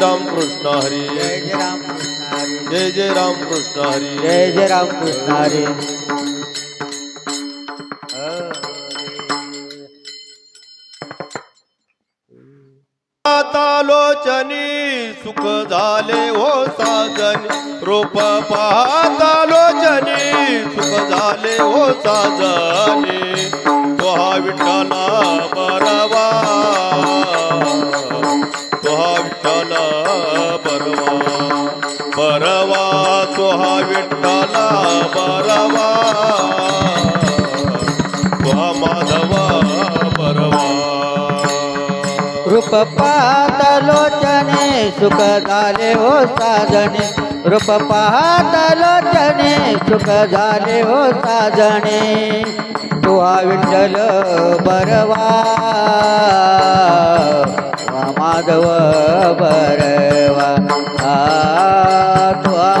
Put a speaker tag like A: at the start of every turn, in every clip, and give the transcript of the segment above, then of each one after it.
A: रामकृष्ण हरी।
B: जय जय रामकृष्ण हरी।
A: जय जय रामकृष्ण हरी।
B: हरी।
A: लोचनी सुख झाले हो साजन रूप पहा हा
B: सुख झाले हो साधने. रूप पाहत लोचने सुख झाले हो साधने. तुआ विठ्ठल बरवा. माधव बरवा. आ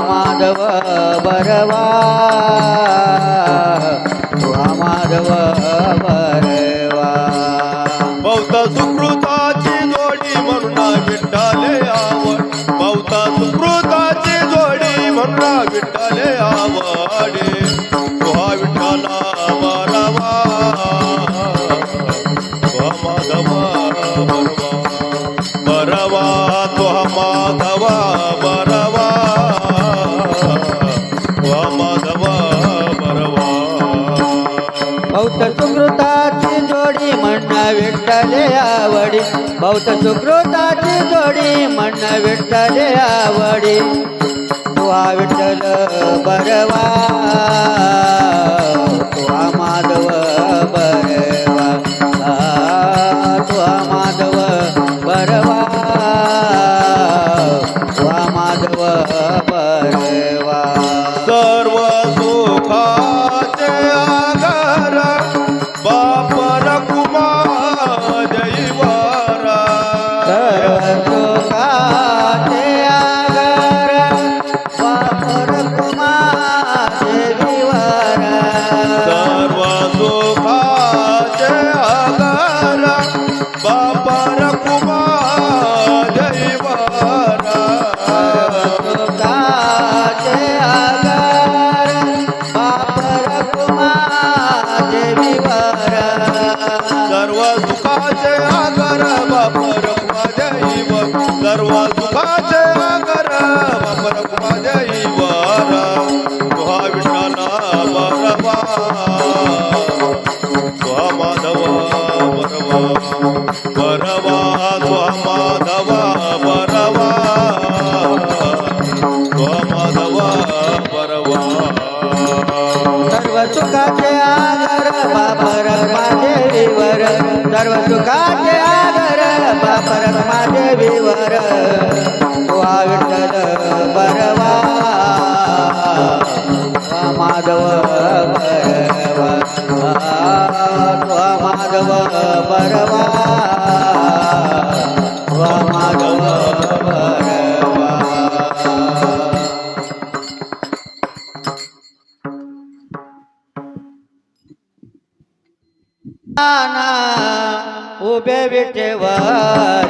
B: माधव बरवा.
A: विठ्ठले आवडी. भौत सुकृताची जोडी मन विठ्ठले आवडी. तुहा विठ्ठल बरवा
B: ઉભે વિટેવા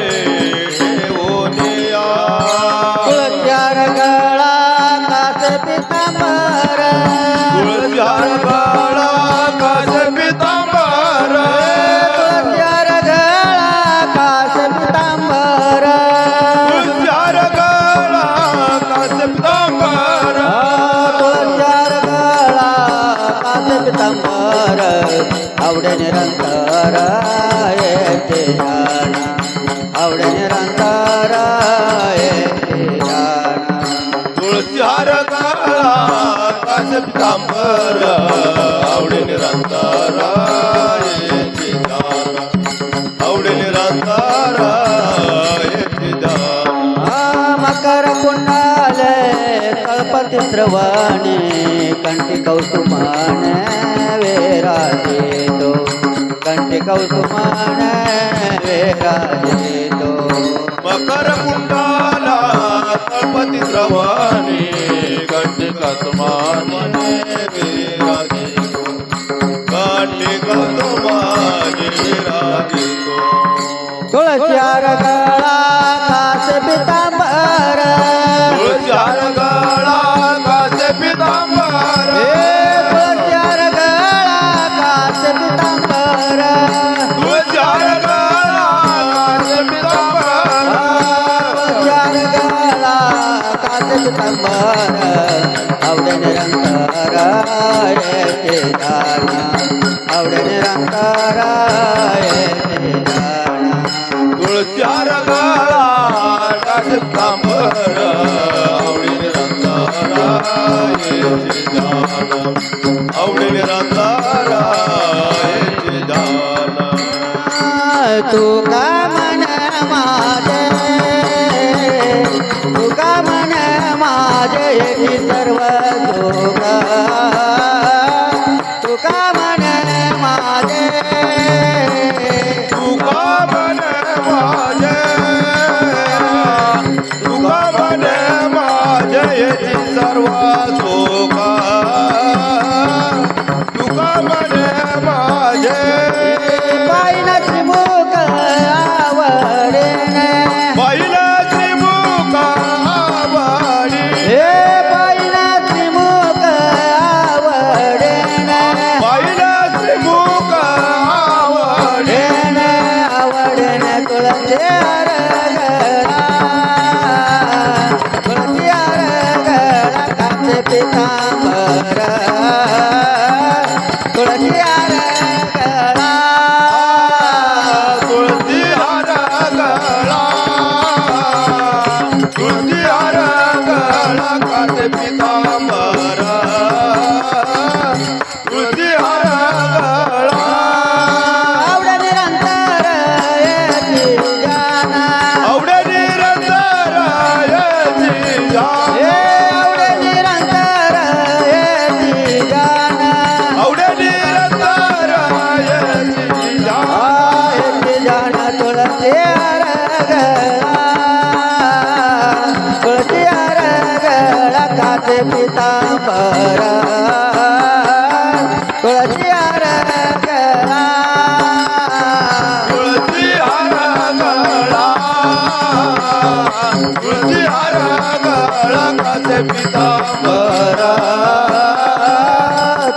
B: कांबर आवडे
C: निरांतारा आवडे निरांतारा मकर कुंडाले कल्पत श्रवणे कंठी कौतुमान वेरा देतो कंठी कौतुमान वेरा देतो
A: मकर कुंडाला कल्पती श्रवणे
C: આત્મા મને વિરાગી કાઢી
A: ગો તમારી વિરાગી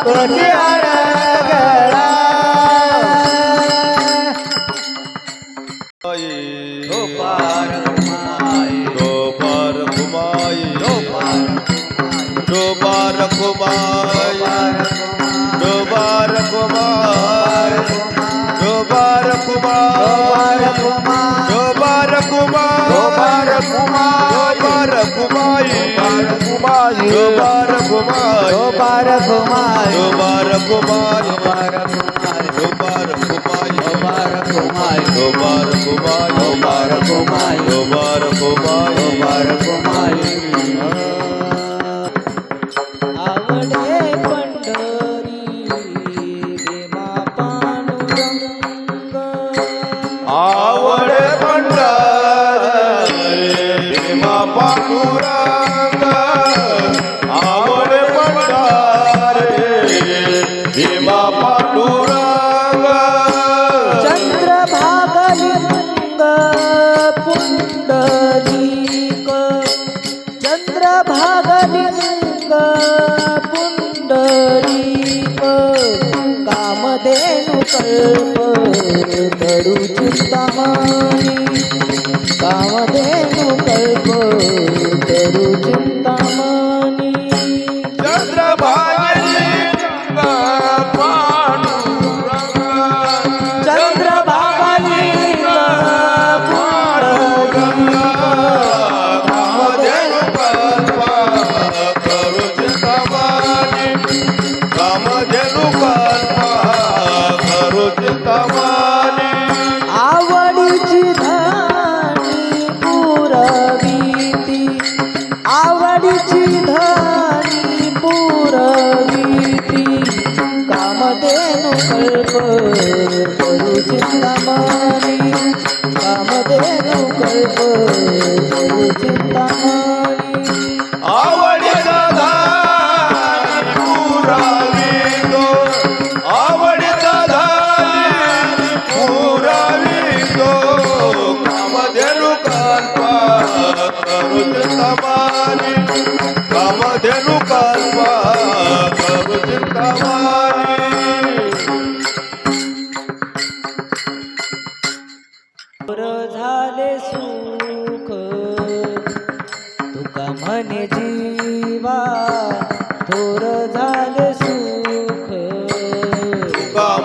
A: Tô de. Kubara Kumara Kubara
C: Kumara Pundalik चंद्रभागलिंग Pundalik कामधेनुकल्प कडू चिंतामणी कामधे love, love, love.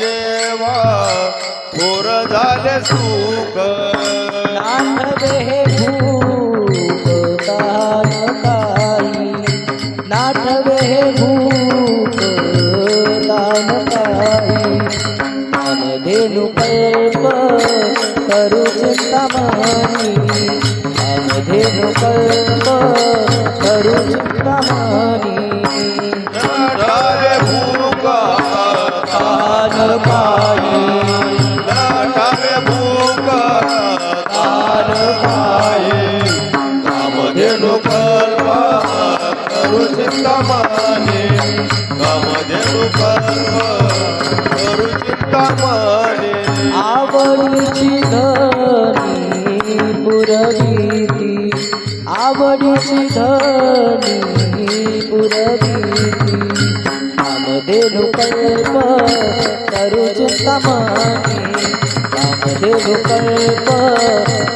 C: जेवा थोर झाले सुख. नाथ हे भू चिंतामाने कामधेनु पर्व करू
A: चिंतामाने
C: आवडीची धनी पुरवीती आवडीची धनी पुरवीती कामधेनु कल्प करू चिंतामाने कामधेनु कल्प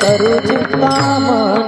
C: करू
A: चिंतामाने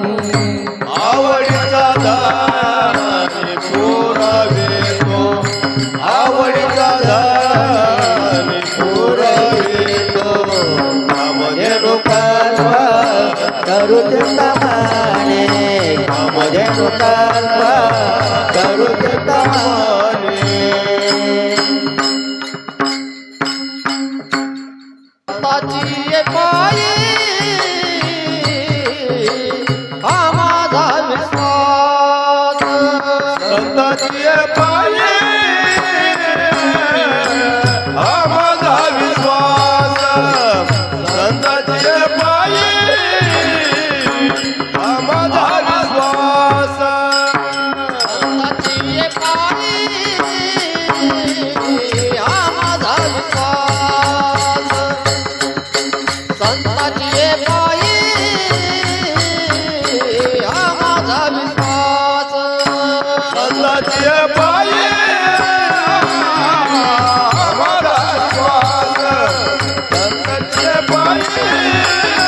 A: Thank you.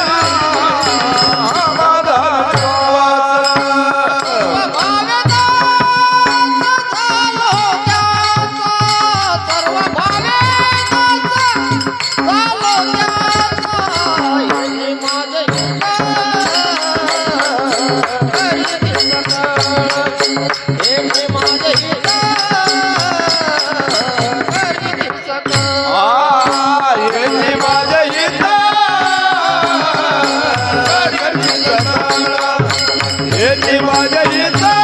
A: माझ्या येता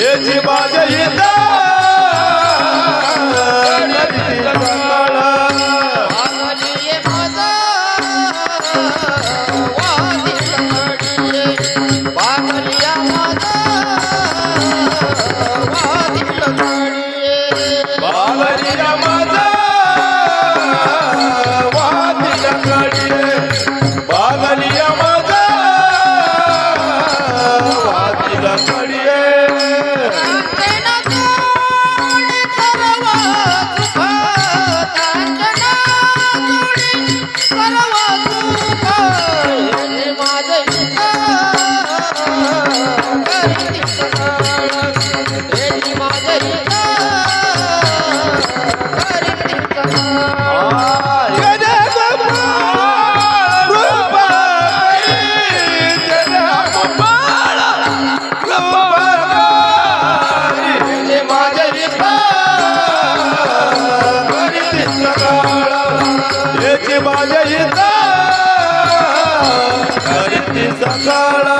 D: ये
E: जी माझ्या माझ्या येता सकाळा.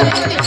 D: हे माझे हित करीती सकळ